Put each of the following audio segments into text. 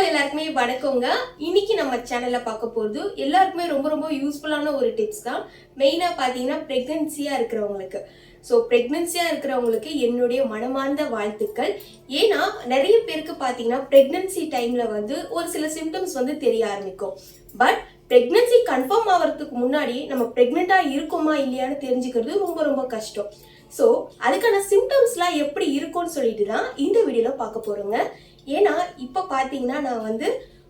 All எல்லாருக்குமே வணக்கங்க. இன்னைக்கு நம்ம சேனல்ல பார்க்க போகிறது எல்லாருக்குமே ரொம்ப ரொம்ப யூஸ்ஃபுல்லான ஒரு டிப்ஸ் தான். மெயினாக பார்த்தீங்கன்னா ப்ரெக்னென்சியாக இருக்கிறவங்களுக்கு. ஸோ ப்ரெக்னென்சியாக இருக்கிறவங்களுக்கு என்னுடைய மனமார்ந்த வாழ்த்துக்கள். ஏன்னா நிறைய பேருக்கு பார்த்தீங்கன்னா ப்ரெக்னென்சி டைமில் வந்து ஒரு சில சிம்டம்ஸ் வந்து தெரிய ஆரம்பிக்கும். பட் ப்ரெக்னென்சி கன்ஃபார்ம் ஆகிறதுக்கு முன்னாடி நம்ம ப்ரெக்னெண்ட்டாக இருக்கோமா இல்லையான்னு தெரிஞ்சுக்கிறது ரொம்ப ரொம்ப கஷ்டம். ஸோ அதுக்கான சிம்டம்ஸ்லாம் எப்படி இருக்கும்னு சொல்லிட்டு தான் இந்த வீடியோவில் பார்க்க போகிறோங்க ஏன்னா இப்போ பார்த்தீங்கன்னா நான் வந்து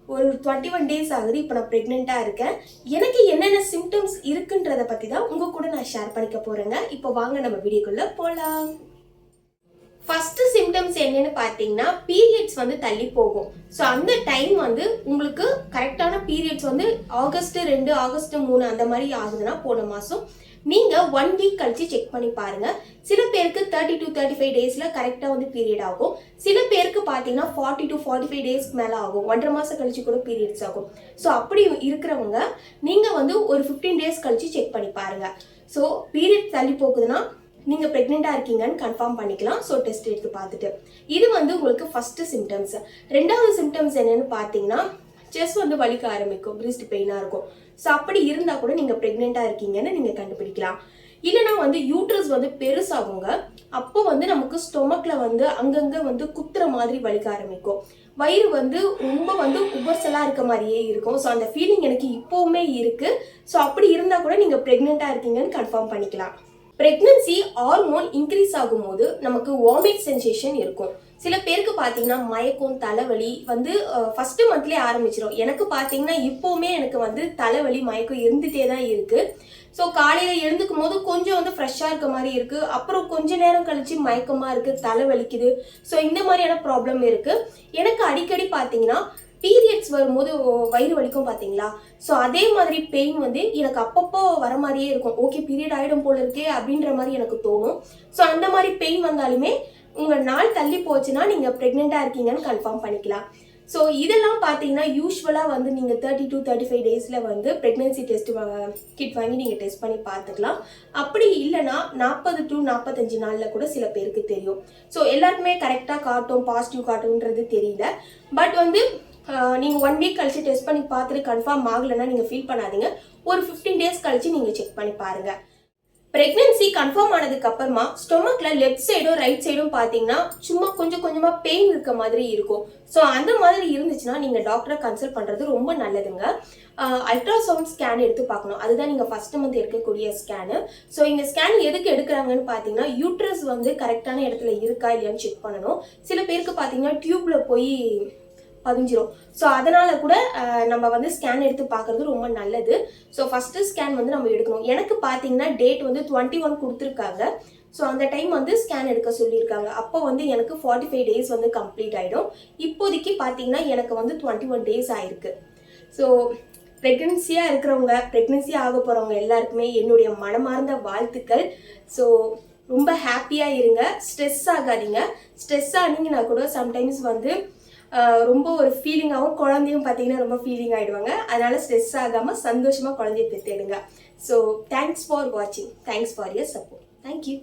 ஒரு டுவெண்ட்டி ஒன் டேஸ் ஆகுது இப்போ நான் ப்ரெக்னெண்ட்டாக இருக்கேன். எனக்கு என்னென்ன சிம்டம்ஸ் இருக்குன்றதை பற்றி தான் உங்கள் கூட நான் ஷேர் பண்ணிக்க போகிறேங்க இப்போ வாங்க நம்ம வீடியோக்குள்ளே போகலாம் சிம்டம்ஸ் என்னன்னு பார்த்தீங்கன்னா பீரியட்ஸ் வந்து தள்ளி போகும். ஸோ அந்த டைம் வந்து உங்களுக்கு கரெக்டான பீரியட்ஸ் வந்து ஆகஸ்ட் ரெண்டு ஆகஸ்ட் மூணு அந்த மாதிரி ஆகுதுன்னா போன மாதம் நீங்கள் ஒன் வீக் கழிச்சு செக் பண்ணி பாருங்க. சில பேருக்கு தேர்ட்டி டு தேர்ட்டி ஃபைவ் டேஸில் கரெக்டாக வந்து பீரியட் ஆகும். சில பேருக்கு பார்த்தீங்கன்னா ஃபார்ட்டி டு ஃபார்ட்டி ஃபைவ் டேஸ்க்கு மேலே ஆகும். ஒன்றரை மாதம் கழிச்சு கூட பீரியட்ஸ் ஆகும். ஸோ அப்படி இருக்கிறவங்க நீங்கள் வந்து ஒரு ஃபிஃப்டீன் டேஸ் கழிச்சு செக் பண்ணி பாருங்க. ஸோ பீரியட் தள்ளி போகுதுன்னா நீங்கள் ப்ரெக்னெண்ட்டாக இருக்கீங்கன்னு கன்ஃபார்ம் பண்ணிக்கலாம். ஸோ டெஸ்ட் எடுத்து பார்த்துட்டு. இது வந்து உங்களுக்கு ஃபஸ்ட்டு சிம்டம்ஸ் ரெண்டாவது சிம்டம்ஸ் என்னென்னு பார்த்தீங்கன்னா செஸ் வந்து வலிக்க ஆரம்பிக்கும். பிரிஸ்ட் பெயினாக இருக்கும். ஸோ அப்படி இருந்தால் கூட நீங்கள் ப்ரெக்னெண்ட்டாக இருக்கீங்கன்னு நீங்கள் கண்டுபிடிக்கலாம். இல்லைனா வந்து யூட்ரஸ் வந்து பெருசாகுங்க. அப்போ வந்து நமக்கு ஸ்டொமக்ல வந்து அங்கங்கே வந்து குத்துற மாதிரி வலிக்க ஆரம்பிக்கும். வயிறு வந்து ரொம்ப வந்து உபர்சலாக இருக்க மாதிரியே இருக்கும். ஸோ அந்த ஃபீலிங் எனக்கு இப்போவுமே இருக்குது ஸோ அப்படி இருந்தால் கூட நீங்கள் ப்ரெக்னெண்ட்டாக இருக்கீங்கன்னு கன்ஃபார்ம் பண்ணிக்கலாம். பிரெக்னன்சி ஹார்மோன் இன்க்ரீஸ் ஆகும்போது நமக்கு வாமிட் சென்சேஷன் இருக்கும். சில பேருக்கு பார்த்தீங்கன்னா மயக்கம் தலைவலி வந்து ஃபர்ஸ்ட் மந்த்லேயே ஆரம்பிச்சிடும் எனக்கு பார்த்தீங்கன்னா இப்போவுமே எனக்கு வந்து தலைவலி மயக்கம் இருந்துகிட்டே தான் இருக்குது ஸோ காலையில் எழுந்துக்கும் போது கொஞ்சம் வந்து ஃப்ரெஷ்ஷாக இருக்க மாதிரி இருக்குது அப்புறம் கொஞ்ச நேரம் கழித்து மயக்கமாக இருக்குது தலை வலிக்குது ஸோ இந்த மாதிரியான ப்ராப்ளம் இருக்குது எனக்கு அடிக்கடி பார்த்தீங்கன்னா பீரியட்ஸ் வரும்போது வயிறு வலிக்கும் பார்த்தீங்களா ஸோ அதே மாதிரி பெயின் வந்து எனக்கு அப்பப்போ வர மாதிரியே இருக்கும். ஓகே பீரியட் ஆகிடும் போல இருக்கே அப்படின்ற மாதிரி எனக்கு தோணும். ஸோ அந்த மாதிரி பெயின் வந்தாலுமே உங்கள் நாள் தள்ளி போச்சுன்னா நீங்கள் ப்ரெக்னெண்ட்டாக இருக்கீங்கன்னு கன்ஃபார்ம் பண்ணிக்கலாம். ஸோ இதெல்லாம் பார்த்தீங்கன்னா யூஸ்வலாக வந்து நீங்கள் தேர்ட்டி டூ தேர்ட்டி ஃபைவ் டேஸில் வந்து ப்ரெக்னென்சி டெஸ்ட் கிட் வாங்கி நீங்கள் டெஸ்ட் பண்ணி பார்த்துக்கலாம் அப்படி இல்லைன்னா நாற்பது டு நாற்பத்தஞ்சு நாளில் கூட சில பேருக்கு தெரியும். ஸோ எல்லாருக்குமே கரெக்டாக காட்டும் பாசிட்டிவ் காட்டும்ன்றது தெரியல. பட் வந்து நீங்கள் ஒன் வீக் கழிச்சு டெஸ்ட் பண்ணி பார்த்துட்டு கன்ஃபார்ம் ஆகலைன்னா நீங்கள் ஃபீல் பண்ணாதீங்க. ஒரு ஃபிஃப்டீன் டேஸ் கழிச்சு நீங்கள் செக் பண்ணி பாருங்கள் ப்ரெக்னென்சி கன்ஃபார்ம் ஆனதுக்கு அப்புறமா ஸ்டொமக்ல லெஃப்ட் சைடும் ரைட் சைடும் பார்த்தீங்கன்னா சும்மா கொஞ்சம் கொஞ்சமாக பெயின் இருக்க மாதிரி இருக்கும். ஸோ அந்த மாதிரி இருந்துச்சுன்னா நீங்கள் டாக்டரை கன்சல்ட் பண்ணுறது ரொம்ப நல்லதுங்க. அல்ட்ராசவுண்ட் ஸ்கேன் எடுத்து பார்க்கணும். அதுதான் நீங்கள் ஃபர்ஸ்ட் மந்த் எடுக்கக்கூடிய ஸ்கேனு ஸோ இந்த ஸ்கேன் எதுக்கு எடுக்கிறாங்கன்னு பார்த்தீங்கன்னா யூட்ரஸ் வந்து கரெக்டான இடத்துல இருக்கா இல்லையான்னு செக் பண்ணணும். சில பேருக்கு பார்த்தீங்கன்னா டியூப்ல போய் பதிஞ்சிரும். ஸோ அதனால கூட நம்ம வந்து ஸ்கேன் எடுத்து பார்க்கறது ரொம்ப நல்லது. ஸோ ஃபஸ்ட்டு ஸ்கேன் வந்து நம்ம எடுக்கணும். எனக்கு பார்த்தீங்கன்னா டேட் வந்து டுவெண்ட்டி ஒன் கொடுத்துருக்காங்க. ஸோ அந்த டைம் வந்து ஸ்கேன் எடுக்க சொல்லியிருக்காங்க. அப்போ வந்து எனக்கு ஃபார்ட்டி ஃபைவ் டேஸ் வந்து கம்ப்ளீட் ஆகிடும் இப்போதைக்கு பார்த்தீங்கன்னா எனக்கு வந்து டுவெண்ட்டி ஒன் டேஸ் ஆயிருக்கு. ஸோ ப்ரெக்னென்சியாக இருக்கிறவங்க ப்ரெக்னென்சி ஆக போகிறவங்க எல்லாருக்குமே என்னுடைய மனமார்ந்த வாழ்த்துக்கள். ஸோ ரொம்ப ஹாப்பியாக இருங்க. ஸ்ட்ரெஸ் ஆகாதீங்க. ஸ்ட்ரெஸ் ஆனீங்கன்னா கூட சம்டைம்ஸ் வந்து ரொம்ப ஒரு ஃபீலிங்காகவும் குழந்தையும் பார்த்தீங்கன்னா ரொம்ப ஃபீலிங் ஆகிடுவாங்க அதனால ஸ்ட்ரெஸ் ஆகாமல் சந்தோஷமாக குழந்தைய பெற்றெடுங்க. ஸோ தேங்க்ஸ் ஃபார் வாட்சிங் thanks for your support thank you